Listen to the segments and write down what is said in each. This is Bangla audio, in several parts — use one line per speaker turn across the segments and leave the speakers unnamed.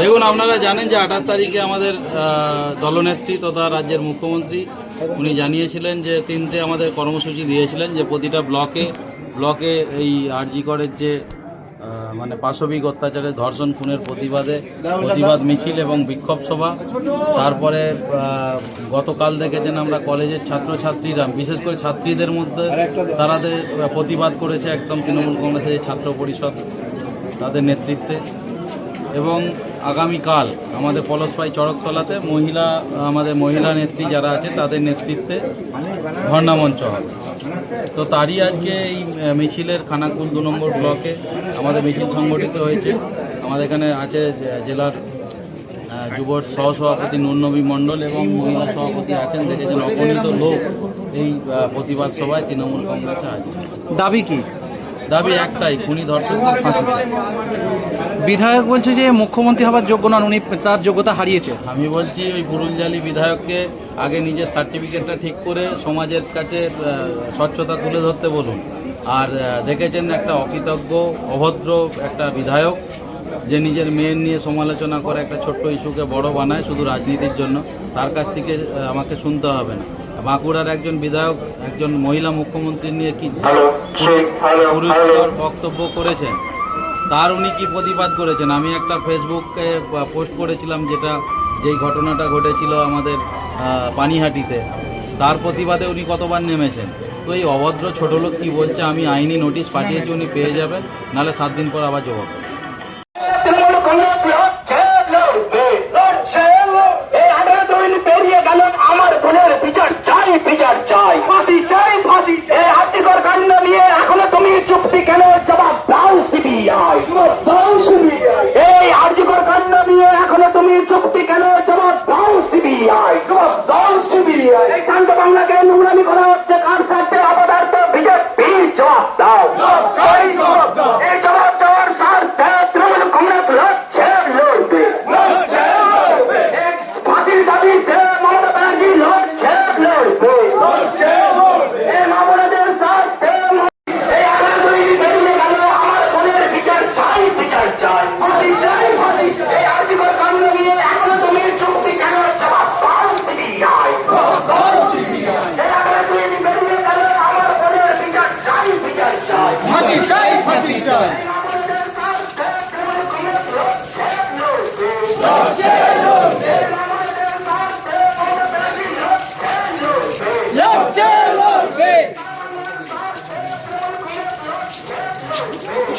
দেখুন, আপনারা জানেন যে আঠাশ তারিখে আমাদের দলনেত্রী তথা রাজ্যের মুখ্যমন্ত্রী, উনি জানিয়েছিলেন যে তিনটে আমাদের কর্মসূচি দিয়েছিলেন যে প্রতিটা ব্লকে ব্লকে এই আরজি করের যে মানে পাশবিক অত্যাচারের ধর্ষণ খুনের প্রতিবাদে প্রতিবাদ মিছিল এবং বিক্ষোভ সভা, তারপরে গতকাল দেখেছেন আমরা কলেজের ছাত্রছাত্রীরা, বিশেষ করে ছাত্রীদের মধ্যে তারাদের প্রতিবাদ করেছে একদম তৃণমূল কংগ্রেসের ছাত্র পরিষদ তাদের নেতৃত্বে এবং আগামীকাল আমাদের পলসপাই চড়কতলাতে মহিলা, আমাদের মহিলা নেত্রী যারা আছে, তাদের নেতৃত্বে ধর্ণা মঞ্চ হবে। তো তারই আজকে এই মিছিলের খানাকুল দু নম্বর ব্লকে আমাদের মিছিল সংগঠিত হয়েছে। আমাদের এখানে আছে জেলার যুবর সহসভাপতি নুরনবী মণ্ডল এবং মহিলা সভাপতি আছেন। দেখেছেন অগণিত লোক এই প্রতিবাদ সভায় তৃণমূল কংগ্রেসে আছে
দাবি কি?
দাবি একটাই খুনি ধর্ষকদের ফাঁসি
বিধায়ক বলছে যে মুখ্যমন্ত্রী হবার যোগ্য নন উনি তার যোগ্যতা হারিয়েছে।
আমি বলছি ওই পুরুলজালি বিধায়ককে আগে নিজের সার্টিফিকেটটা ঠিক করে সমাজের কাছে স্বচ্ছতা তুলে ধরতে বলুন। আর দেখেছেন একটা অকৃতজ্ঞ অভদ্র একটা বিধায়ক যে নিজের মেয়ের নিয়ে সমালোচনা করে একটা ছোট্ট ইস্যুকে বড় বানায় শুধু রাজনীতির জন্য। তার কাছ থেকে আমাকে শুনতে হবে না। বাঁকুড়ার একজন বিধায়ক একজন মহিলা মুখ্যমন্ত্রী নিয়ে কি বক্তব্য করেছেন? তার উনি কি প্রতিবাদ করেছেন? আমি একটা ফেসবুকে পোস্ট করেছিলাম যেটা যেই ঘটনাটা ঘটেছিল আমাদের পানিহাটিতে। তার প্রতিবাদে উনি কতবার নেমেছেন? তো এই অভদ্র ছোট লোক কি বলছে? আমি আইনি নোটিশ পাঠিয়েছি উনি পেয়ে যাবেন নাহলে সাত দিন পর আবার জবাব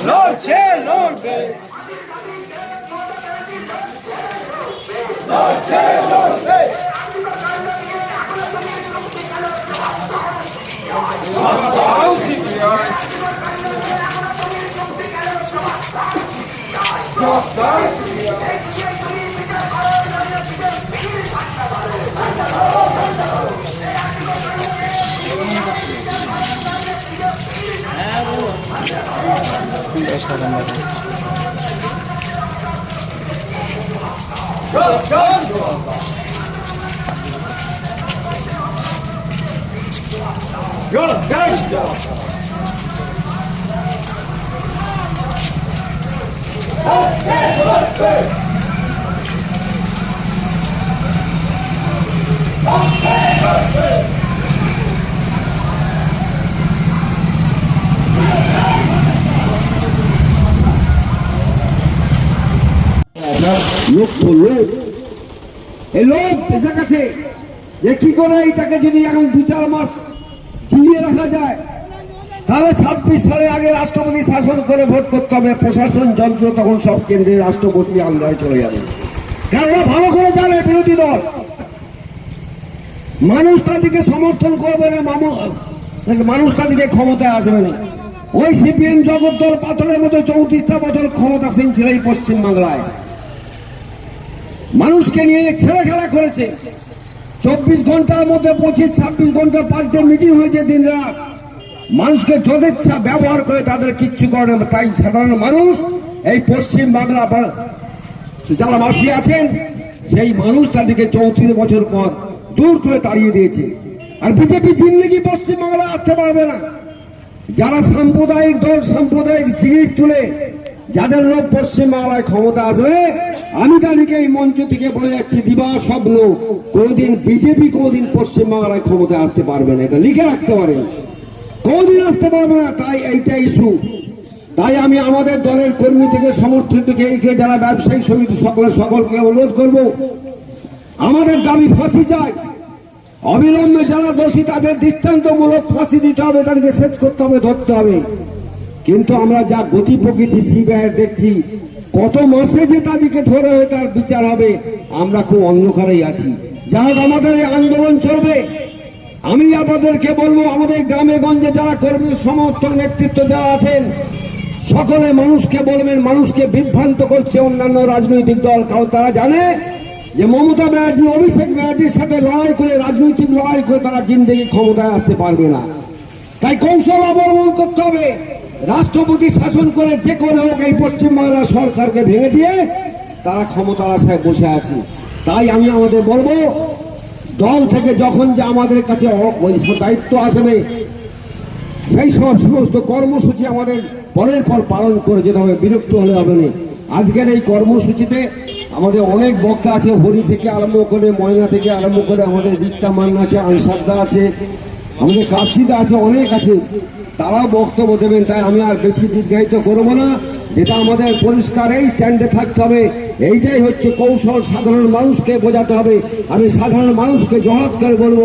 লড়ছে লড়বে লড়ছে লড়বে Let's go! লড়ছে
লোক এই লোক। এসে গেছে যে কি করে এইটাকে যদি এখন দু চার মাস জিলিয়ে রাখা যায়? তাহলে ছাব্বিশ সালে আগে রাষ্ট্রপতি শাসন করে ভোট করতে হবে। প্রশাসন যন্ত্র তখন সব কেন্দ্রে রাষ্ট্রপতি আন্দায় চলে যাবে। কেননা ভালো করে জানে বিরোধী দল। মানুষ তাদেরকে সমর্থন করবে না মানুষ তাদেরকে ক্ষমতায় আসবে না? ওই সিপিএম জগদ্দল পাথরের মতো চৌত্রিশটা বছর ক্ষমতাসীন ছিল এই পশ্চিমবাংলায়। মানুষকে নিয়ে ছেলে খেলা করেছে। চব্বিশ ঘণ্টার মধ্যে পঁচিশ, ছাব্বিশ ঘণ্টা পার ডে মিটিং হয়েছে দিন রাত। মানুষকে যথেচ্ছা ব্যবহার করে তাদের কিচ্ছু করে তাই সাধারণ মানুষ এই পশ্চিম বাংলা যারা মাসি আছেন, সেই মানুষ তাদেরকে চৌত্রিশ বছর পর দূর করে তাড়িয়ে দিয়েছে। আর বিজেপি জিন্দগি পশ্চিম বাংলায় আসতে পারবে না। যারা সাম্প্রদায়িক দল, সাম্প্রদায়িক জিনিস তুলে যাদের লোক পশ্চিমবাংলায় ক্ষমতা আসবে, আমি তাদেরকে এই মঞ্চ থেকে বলে যাচ্ছি, দিবা স্বপ্ন কোনদিন বিজেপি, কোনদিন পশ্চিমবাংলায় ক্ষমতায় আসতে পারবে না। এটা লিখে রাখতে পারেন কোনদিন আসতে পারবে না, তাই এইটা ইস্যু। তাই আমি আমাদের দলের কর্মী থেকে, সমর্থিত থেকে যারা ব্যবসায়ী সমিতি সকলে, সকলকে অনুরোধ করব, আমাদের দাবি ফাঁসি চাই। অবিলম্বে যারা দোষী, তাদের দৃষ্টান্তমূলক ফাঁসি দিতে হবে, তাদেরকে শেষ করতে হবে, ধরতে হবে। কিন্তু আমরা যা গতি প্রকৃতি সিবিআই দেখছি, কত মাসে যে তাদেরকে ধরে হয়ে তার বিচার হবে, আমরা খুব অন্ধকারেই আছি। যা আমাদের আন্দোলন চলবে। আমি আপনাদেরকে বলব, আমাদের গ্রামে গঞ্জে যারা কর্মী, সমর্থক, নেতৃত্ব যারা আছেন, সকলে মানুষকে বলবেন, মানুষকে বিভ্রান্ত করছে অন্যান্য রাজনৈতিক দল। কারণ তারা জানে যে মমতা ব্যানার্জি, অভিষেক ব্যানার্জির সাথে লড়াই করে, রাজনৈতিক লড়াই করে তারা জিন্দগি ক্ষমতায় আসতে পারবে না। তাই কৌশল অবলম্বন করতে হবে। রাষ্ট্রপতি শাসন করে যে কোনো হোক এই পশ্চিমবাংলা সরকারকে ভেঙে দিয়ে তারা ক্ষমতার আশায় বসে আছে। তাই আমি আমাদের বলব, দল থেকে যখন যে আমাদের কাছে দায়িত্ব আসবে, সেই সব সমস্ত কর্মসূচি আমাদের পরের পর পালন করে যেতে হবে, বিরক্ত হলে হবে না। আজকের এই কর্মসূচিতে আমাদের অনেক বক্তা আছে, হরি থেকে আরম্ভ করে, ময়না থেকে আরম্ভ করে আমাদের দীপ্তা মান্না আছে, আনসারদা আছে আমাদের কাশিদা আছে, অনেক আছে। তারাও বক্তব্য দেবেন, তাই আমি আর বেশি দীর্ঘায়িত করব না। যেটা আমাদের পরিষ্কার এই স্ট্যান্ডে থাকতে হবে। এইটাই হচ্ছে কৌশল সাধারণ মানুষকে বোঝাতে হবে। আমি সাধারণ মানুষকে জবাব করে বলব,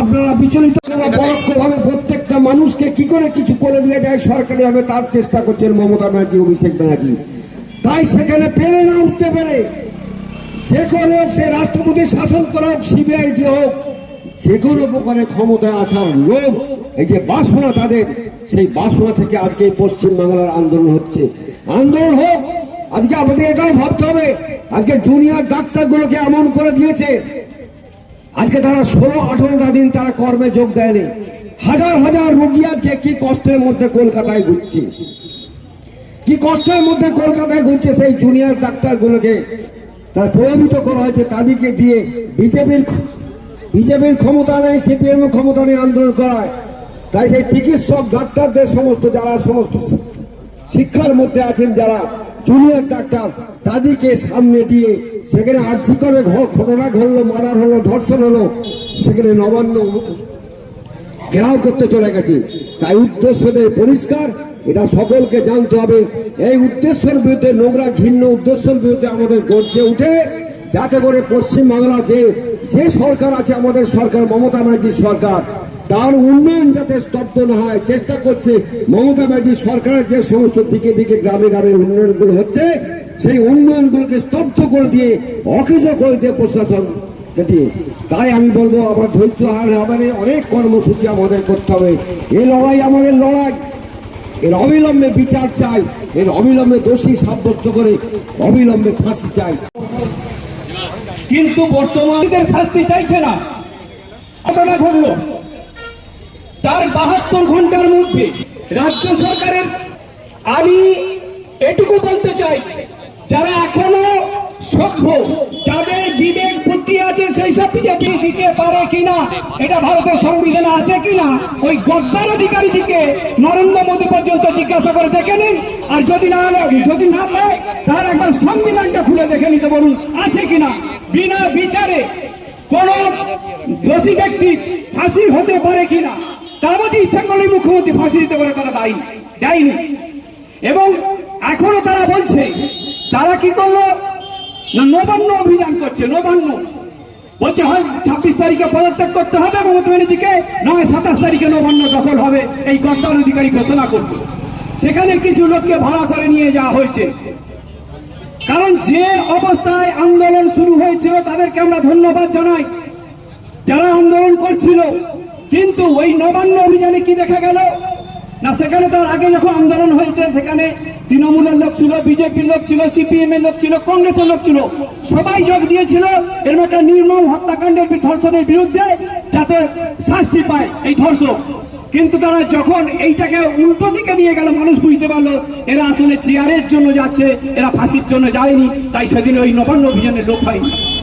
আপনারা বিচলিত পরোক্ষভাবে প্রত্যেকটা মানুষকে কি করে কিছু করে দিয়ে যায় সরকারি ভাবে, তার চেষ্টা করছেন মমতা ব্যানার্জি, অভিষেক ব্যানার্জি। তাই সেখানে পেরে না উঠতে পারে, যে কোনো হোক, সে রাষ্ট্রপতি শাসন করা হোক, সিবিআই দিয়ে হোক যে কোনো প্রকারে ক্ষমতায় আসার লোভ, এই যে বাসনা তাদের, সেই বাসনা থেকে আজকে পশ্চিমবাংলার আন্দোলন হচ্ছে। আন্দোলন হোক, আজকে আমাদের এটাও ভাবতে হবে। আজকে জুনিয়র ডাক্তারগুলোকে এমন করে দিয়েছে, আজকে তারা ষোলো, আঠারোটা দিন তারা কর্মে যোগ দেয়নি। হাজার হাজার রোগী আজকে কি কষ্টের মধ্যে কলকাতায় ঘুরছে। কি কষ্টের মধ্যে কলকাতায় ঘুরছে সেই জুনিয়র ডাক্তারগুলোকে। তারা প্রভাবিত করা হয়েছে তাদেরকে দিয়ে বিজেপির বিজেপির ক্ষমতা নেই, সিপিএম ক্ষমতা নেই আন্দোলন করায়। তাই সেই চিকিৎসক, ডাক্তারদের সমস্ত, যারা সমস্ত শিক্ষার মধ্যে আছেন, যারা জুনিয়র ডাক্তার, তাদেরকে সামনে দিয়ে সেখানে আর্জি করে ঘটনা ঘটলো, মারার হলো, ধর্ষণ হলো, সেখানে নবান্ন ঘেরাও করতে চলে গেছে। তাই উদ্দেশ্যদের পরিষ্কার, এটা সকলকে জানতে হবে। এই উদ্দেশ্যের বিরুদ্ধে নোংরা, ঘৃণ্য উদ্দেশ্যের বিরুদ্ধে আমাদের গর্জে উঠে, যাতে করে পশ্চিমবাংলা যে যে সরকার আছে আমাদের সরকার মমতা ব্যানার্জির সরকার তার উন্নয়ন যাতে স্তব্ধ না হয় চেষ্টা করছে মমতা ব্যানার্জি সরকারের যে সমস্ত দিকে দিকে গ্রামে গ্রামে উন্নয়নগুলো হচ্ছে সেই উন্নয়নগুলোকে স্তব্ধ করে দিয়ে অকেজ করে দিয়ে প্রশাসন দিয়ে তাই আমি বলব আমার ধৈর্য হার না, অনেক কর্মসূচি আমাদের করতে হবে। এই লড়াই আমাদের লড়াই। এর অবিলম্বে বিচার চাই এর অবিলম্বে দোষী সাব্যস্ত করে অবিলম্বে ফাঁসি চাই।
কিন্তু বর্তমানদের শাস্তি চাইছে না। ঘটনা ঘটলো। তার বাহাত্তর ঘণ্টার মধ্যে রাজ্য সরকারের আমি এটুকু বলতে চাই, যারা এখনও সভ্য, যাদের বিবেক বুদ্ধি আছে, সেই সব বিজেপি দিতে পারে কিনা, এটা ভারতের সংবিধানে আছে কিনা, ওই গদ্দার অধিকারী দিকে নরেন্দ্র মোদী পর্যন্ত জিজ্ঞাসা করে দেখে নিন। আর যদি না যদি না পায়, তার একবার সংবিধানটা খুলে দেখে নিতে বলুন, আছে কিনা। বিনা বিচারে কোন দোষী ব্যক্তি ফাঁসি হতে পারে কিনা? তার মধ্যে ইচ্ছা করলে মুখ্যমন্ত্রী ফাঁসি দিতে পারে, তারা দেয়নি দেয়নি এবং এখনও তারা বলছে, তারা কি করল? না, নবান্ন অভিযান করছে, নবান্ন। বলছে, হয় ছাব্বিশ তারিখে পদত্যাগ করতে হবে, মমতা ব্যানার্জিকে, নয়, সাতাশ তারিখে নবান্ন দখল হবে, এই কর্তার অধিকারী ঘোষণা করবে। সেখানে কিছু লোককে ভাড়া করে নিয়ে যাওয়া হয়েছে। কারণ যে অবস্থায় আন্দোলন শুরু হয়েছিল, তাদেরকে আমরা ধন্যবাদ জানাই। যারা আন্দোলন করছিল, কিন্তু ওই নবান্ন অভিযানে কি দেখা গেল? না, সেখানে তার আগে যখন আন্দোলন হয়েছে, সেখানে তৃণমূলের লোক ছিল, বিজেপির লোক ছিল, সিপিএম এর লোক ছিল, কংগ্রেসের লোক ছিল, সবাই যোগ দিয়েছিল। এর একটা নির্মম হত্যাকাণ্ডের ধর্ষণের বিরুদ্ধে যাতে শাস্তি পায় এই ধর্ষক। কিন্তু তারা যখন এইটাকে উল্টো দিকে নিয়ে গেল, মানুষ বুঝতে পারল, এরা আসলে চেয়ারের জন্য যাচ্ছে, এরা ফাঁসির জন্য যায়নি, তাই সেদিন ওই নবান্ন অভিযানে লোক হয়নি।